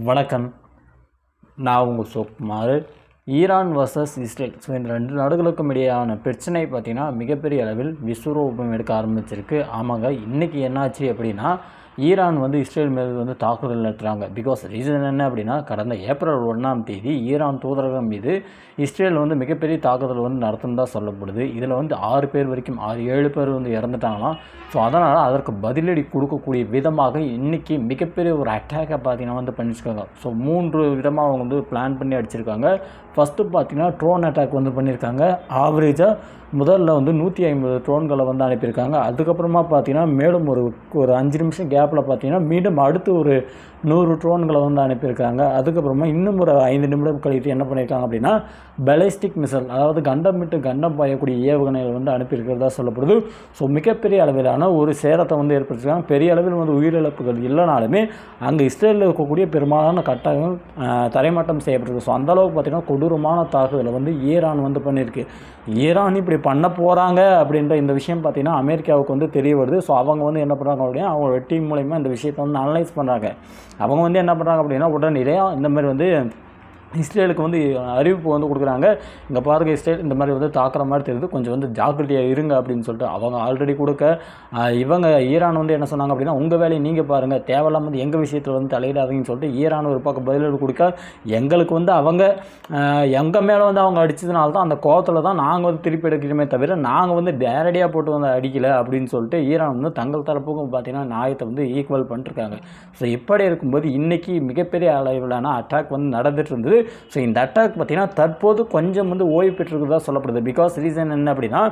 வணக்கம். நான் உங்கள் சோக்குமார் ஈரான் வர்சஸ் இஸ்ரேல். ஸோ இந்த ரெண்டு நாடுகளுக்கும் இடையான பிரச்சனை பார்த்திங்கன்னா மிகப்பெரிய அளவில் விஸ்வரூபம் எடுக்க ஆரம்பிச்சிருக்கு. ஆமாங்க இன்றைக்கி என்னாச்சு அப்படின்னா ஈரான் வந்து இஸ்ரேல் மீது வந்து தாக்குதல் நடத்துகிறாங்க பிகாஸ் ரீசன் என்ன அப்படின்னா கடந்த ஏப்ரல் ஒன்றாம் தேதி ஈரான் தூதரகம் மீது இஸ்ரேல் வந்து மிகப்பெரிய தாக்குதல் வந்து நடத்தினதாக சொல்லப்படுது. இதில் வந்து ஆறு பேர் வரைக்கும் ஆறு ஏழு பேர் வந்து இறந்துட்டாங்களாம். ஸோ அதனால் அதற்கு பதிலடி கொடுக்கக்கூடிய விதமாக இன்றைக்கி மிகப்பெரிய ஒரு அட்டாக்கை பார்த்தீங்கன்னா வந்து பண்ணியிருக்காங்க. ஸோ மூன்று விதமாக அவங்க வந்து பிளான் பண்ணி அடிச்சிருக்காங்க. ஃபஸ்ட்டு பார்த்தீங்கன்னா ட்ரோன் அட்டாக் வந்து பண்ணியிருக்காங்க. ஆவரேஜாக முதல்ல வந்து நூற்றி ஐம்பது ட்ரோன்களை வந்து அனுப்பியிருக்காங்க. அதுக்கப்புறமா பார்த்தீங்கன்னா மேலும் ஒரு ஒரு அஞ்சு நிமிஷம் கேப்பில் பார்த்தீங்கன்னா மீண்டும் அடுத்து ஒரு நூறு ட்ரோன்களை வந்து அனுப்பியிருக்காங்க. அதுக்கப்புறமா இன்னும் ஒரு ஐந்து நிமிடம் கழித்து என்ன பண்ணியிருக்காங்க அப்படின்னா பெலிஸ்டிக் மிசைல் அதாவது கண்டம் விட்டு கண்டம் பாயக்கூடிய ஏவுகணைகள் வந்து அனுப்பியிருக்கிறதா சொல்லப்படுது. ஸோ மிகப்பெரிய அளவிலான ஒரு சேதத்தை வந்து ஏற்படுத்திருக்காங்க பெரிய அளவில் வந்து உயிரிழப்புகள் இல்லைனாலுமே அங்கே இஸ்ரேலில் இருக்கக்கூடிய பெரும்பாலான கட்டங்கள் தரைமாட்டம் செய்யப்பட்டிருக்கு. ஸோ அந்தளவுக்கு பார்த்திங்கன்னா கொடூரமான தாக்குதலை வந்து ஈரான் வந்து பண்ணியிருக்கு. ஈரான் இப்படி பண்ண போகிறாங்க அப்படின்ற இந்த விஷயம் பார்த்திங்கன்னா அமெரிக்காவுக்கு வந்து தெரிய வருது. ஸோ அவங்க வந்து என்ன பண்ணுறாங்க அப்படின்னா அவங்களோட டீம் மூலயமா இந்த விஷயத்தை வந்து அனலைஸ் பண்ணுறாங்க அவங்க வந்து என்ன பண்ணுறாங்க அப்படின்னா உடனடியாக இந்த மாதிரி வந்து இஸ்ரேலுக்கு வந்து அறிவிப்பு வந்து கொடுக்குறாங்க. இங்கே பாருங்க இஸ்ரேல் இந்த மாதிரி வந்து தாக்குற மாதிரி தெரியுது. கொஞ்சம் வந்து ஜாக்கிரதையாக இருங்க அப்படின்னு சொல்லிட்டு அவங்க ஆல்ரெடி கொடுக்க இவங்க ஈரான் வந்து என்ன சொன்னாங்க அப்படின்னா உங்கள் வேலையை நீங்கள் பாருங்கள் தேவையில்லாமல் வந்து எங்கள் விஷயத்தில் வந்து தலையிடாதீங்கன்னு சொல்லிட்டு ஈரான் ஒரு பக்கம் பதிலடி கொடுக்க எங்களுக்கு வந்து அவங்க எங்கள் மேலே வந்து அவங்க அடித்ததுனால தான் அந்த கோவத்தில் தான் நாங்கள் வந்து திருப்பி எடுக்கிறோமே தவிர நாங்கள் வந்து நேரடியாக போட்டு வந்து அடிக்கலை அப்படின்னு சொல்லிட்டு ஈரான் வந்து தங்கள் தரப்புக்கும் பார்த்தீங்கன்னா நியாயத்தை வந்து ஈக்குவல் பண்ணிட்டுருக்காங்க ஸோ இப்படி இருக்கும்போது இன்றைக்கி மிகப்பெரிய அளவிலான அட்டாக் வந்து நடந்துகிட்டு இருந்தது. ஸோ இந்த அட்டாக் பார்த்திங்கன்னா தற்போது கொஞ்சம் வந்து ஓய்வு பெற்றிருக்கிறதா சொல்லப்படுது. பிகாஸ் ரீசன் என்ன அப்படின்னா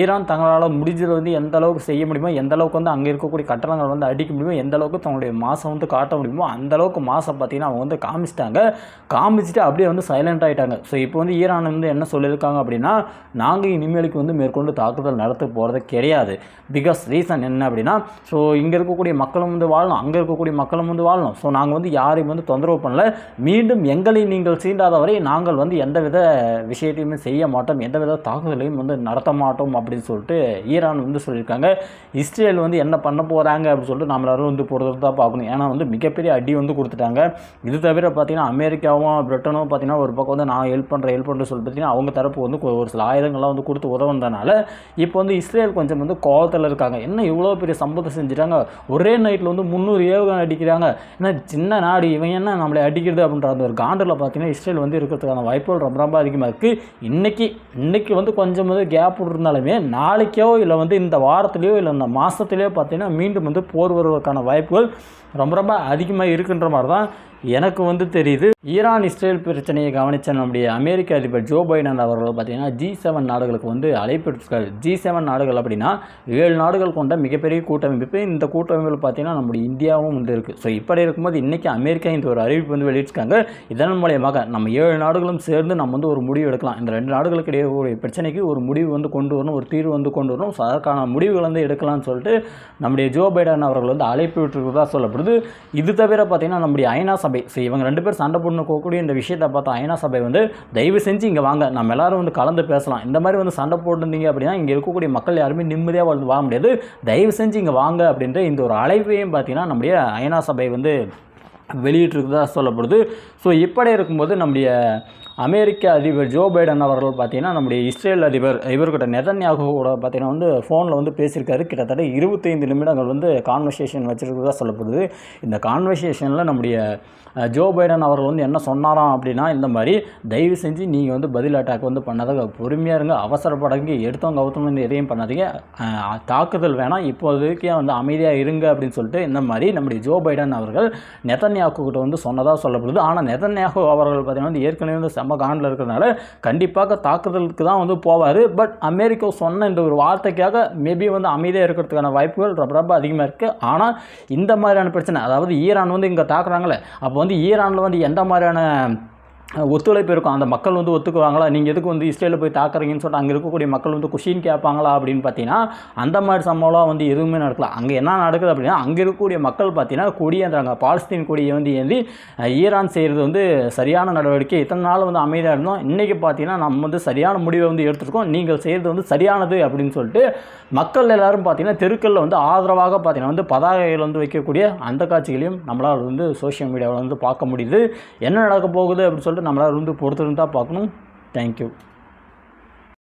ஈரான் தங்களால் முடிஞ்சதை வந்து எந்த அளவுக்கு செய்ய முடியுமோ எந்த அளவுக்கு வந்து அங்கே இருக்கக்கூடிய கட்டணங்கள் வந்து அடிக்க முடியுமோ எந்த அளவுக்கு தங்களுடைய மாதம் வந்து காட்ட முடியுமோ அந்த அளவுக்கு மாதம் பார்த்திங்கன்னா அவங்க வந்து காமிச்சிட்டாங்க. காமிச்சிட்டு அப்படியே வந்து சைலண்ட் ஆகிட்டாங்க ஸோ இப்போ வந்து ஈரான் வந்து என்ன சொல்லியிருக்காங்க அப்படின்னா நாங்கள் இனிமேலுக்கு வந்து மேற்கொண்டு தாக்குதல் நடத்த போகிறது கிடையாது. பிகாஸ் ரீசன் என்ன அப்படின்னா ஸோ இங்கே இருக்கக்கூடிய மக்களும் வந்து வாழணும் அங்கே இருக்கக்கூடிய மக்களும் வந்து வாழணும். ஸோ நாங்கள் வந்து யாரையும் வந்து தொந்தரவு பண்ணல. மீண்டும் எங்களை நீங்கள் சீண்டாத வரை நாங்கள் வந்து எந்தவித விஷயத்தையுமே செய்ய மாட்டோம் எந்தவித தாக்குதலையும் வந்து நடத்த மாட்டோம் அப்படின்னு சொல்லிட்டு ஈரான் வந்து சொல்லியிருக்காங்க. இஸ்ரேல் வந்து என்ன பண்ண போகிறாங்க அப்படின்னு சொல்லிட்டு நம்ம வந்து பொறுத்து தான் பார்க்கணும். ஏன்னா வந்து மிகப்பெரிய அடி வந்து கொடுத்துட்டாங்க. இது தவிர பார்த்திங்கன்னா அமெரிக்காவும் பிரிட்டனும் பார்த்தீங்கன்னா ஒரு பக்கம் வந்து நான் ஹெல்ப் பண்ணுறேன் ஹெல்ப் பண்ணுறேன் சொல்லி பார்த்தீங்கன்னா அவங்க தரப்பு வந்து ஒரு சில ஆயுதங்கள்லாம் வந்து கொடுத்து உதவுனதுனால இப்போ வந்து இஸ்ரேல் கொஞ்சம் வந்து கோவத்தில் இருக்காங்க. என்ன இவ்வளோ பெரிய சம்பவத்தை செஞ்சுட்டாங்க? ஒரே நைட்டில் வந்து முந்நூறு ஏவுகணை அடிக்கிறாங்க. ஏன்னா சின்ன நாடு இவன் என்ன நம்மளை அடிக்கிறது அப்படின்ற அந்த ஒரு காண்டில் பார்த்தீங்கன்னா இஸ்ரேல் வந்து இருக்கிறதுக்கான வாய்ப்புகள் ரொம்ப ரொம்ப அதிகமாக இருக்குது இன்றைக்கி இன்றைக்கி வந்து கொஞ்சம் வந்து கேப் இருந்தாலுமே நாளைக்கோ இல்லை வந்து இந்த வாரத்துலேயோ இல்லை இந்த மாதத்துலேயோ பார்த்தீங்கன்னா மீண்டும் வந்து போர் வருவதற்கான வாய்ப்புகள் ரொம்ப ரொம்ப அதிகமாக இருக்குன்ற மாதிரி தான் எனக்கு வந்து தெரியுது ஈரான் இஸ்ரேல் பிரச்சனையை கவனித்த நம்முடைய அமெரிக்க அதிபர் ஜோ பைடன் அவர்கள் பார்த்தீங்கன்னா ஜி செவன் நாடுகளுக்கு வந்து அழைப்பு விடுத்திருக்காரு. ஜி செவன் நாடுகள் அப்படின்னா ஏழு நாடுகள் கொண்ட மிகப்பெரிய கூட்டமைப்பு. இந்த கூட்டமைப்பில் பார்த்தீங்கன்னா நம்முடைய இந்தியாவும் வந்து இருக்குது ஸோ இப்படி இருக்கும்போது இன்றைக்கி அமெரிக்கா இந்த ஒரு அறிவிப்பு வந்து வெளியிட்டிருக்காங்க. இதன் மூலியமாக நம்ம ஏழு நாடுகளும் சேர்ந்து நம்ம வந்து ஒரு முடிவு எடுக்கலாம். இந்த ரெண்டு நாடுகளுக்கு இடையே ஒரு பிரச்சனைக்கு ஒரு முடிவு வந்து கொண்டு வரணும் ஒரு தீர்வு வந்து கொண்டு வரணும். ஸோ அதற்கான முடிவுகள் வந்து எடுக்கலாம்னு சொல்லிட்டு நம்முடைய ஜோ பைடன் அவர்கள் வந்து அழைப்பு விட்டுருக்கிறதா சொல்லப்படுது. இது தவிர பார்த்தீங்கன்னா நம்முடைய ஐநா சபை. ஸோ இவங்க ரெண்டு பேர் சண்டை போடணும் போகக்கூடிய இந்த விஷயத்தை பார்த்தா ஐநா சபை வந்து தயவு செஞ்சு இங்கே வாங்க. நம்ம எல்லாரும் வந்து கலந்து பேசலாம். இந்த மாதிரி வந்து சண்டை போட்டுருந்தீங்க அப்படின்னா இங்கே இருக்கக்கூடிய மக்கள் யாருமே நிம்மதியாக வாழ்ந்து வாழ முடியாது. தயவு செஞ்சு இங்கே வாங்க அப்படின்ற இந்த ஒரு அழைப்பையும் பார்த்தீங்கன்னா நம்முடைய ஐநா சபை வந்து வெளியிட்டிருக்கிறதா சொல்லப்படுது. ஸோ இப்படி இருக்கும்போது நம்முடைய அமெரிக்க அதிபர் ஜோ பைடன் அவர்கள் பார்த்தீங்கன்னா நம்முடைய இஸ்ரேல் அதிபர் இவர்கிட்ட நெதன்யாகு கூட பார்த்தீங்கன்னா வந்து ஃபோனில் வந்து பேசியிருக்காரு. கிட்டத்தட்ட இருபத்தைந்து நிமிடங்கள் வந்து கான்வர்சேஷன் வச்சிருக்கிறதா சொல்லப்படுது. இந்த கான்வர்சேஷனில் நம்முடைய ஜோ பைடன் அவர்கள் வந்து என்ன சொன்னாராம் அப்படின்னா இந்த மாதிரி தயவு செஞ்சு நீங்கள் வந்து பதில் அட்டாக் வந்து பண்ணாத பொறுமையாக இருங்க. அவசரப்படங்க எடுத்தவங்க அவுத்தவங்க எதையும் பண்ணாதீங்க. தாக்குதல் வேணாம். இப்போதைக்கே வந்து அமைதியாக இருங்க அப்படின்னு சொல்லிட்டு இந்த மாதிரி நம்முடைய ஜோ பைடன் அவர்கள் நெதன்யாகு கிட்ட வந்து சொன்னதாக சொல்லப்படுது. ஆனால் நெதன்யாகு அவர்கள் பார்த்தீங்கன்னா வந்து ஏற்கனவே வந்து செம்ம காண்டில் இருக்கிறதுனால கண்டிப்பாக தாக்குதலுக்கு தான் வந்து போவார். பட் அமெரிக்கா சொன்ன இந்த ஒரு வார்த்தைக்காக மேபி வந்து அமைதியாக இருக்கிறதுக்கான வாய்ப்புகள் ரொம்ப ரொம்ப அதிகமாக இருக்குது ஆனால் இந்த மாதிரியான பிரச்சனை அதாவது ஈரான் வந்து இங்கே தாக்குறாங்களே அப்போ வந்து ஈரானில் வந்து எந்த மாதிரியான ஒத்துழைப்பு இருக்கும். அந்த மக்கள் வந்து ஒத்துக்குவாங்களா? நீங்கள் எதுக்கு வந்து இஸ்ரேலில் போய் தாக்குறீங்கன்னு சொல்லிட்டு அங்கே இருக்கக்கூடிய மக்கள் வந்து கொஷின் கேட்பாங்களா அப்படின்னு பார்த்தீங்கன்னா அந்த மாதிரி சம்பவம்லாம் வந்து எதுவுமே நடக்கல. அங்கே என்ன நடக்குது அப்படின்னா அங்கே இருக்கக்கூடிய மக்கள் பார்த்தீங்கன்னா கொடியேந்துறாங்க. பாலஸ்தீன் கொடியை வந்து ஏந்தி ஈரான் செய்கிறது வந்து சரியான நடவடிக்கை. இத்தனை நாள் வந்து அமைதியாக இருந்தோம். இன்றைக்கி பார்த்தீங்கன்னா நம்ம வந்து சரியான முடிவை வந்து எடுத்துருக்கோம். நீங்கள் செய்கிறது வந்து சரியானது அப்படின்னு சொல்லிட்டு மக்கள் எல்லோரும் பார்த்தீங்கன்னா தெருக்களில் வந்து ஆதரவாக பார்த்தீங்கன்னா வந்து பதாகைகள் வந்து வைக்கக்கூடிய அந்த காட்சிகளையும் நம்மளால் வந்து சோஷியல் மீடியாவில் வந்து பார்க்க முடியுது. என்ன நடக்க போகுது அப்படின்னு சொல்லிட்டு நம்மளால் வந்து பொறுத்திருந்து தான் பார்க்கணும் தேங்க்யூ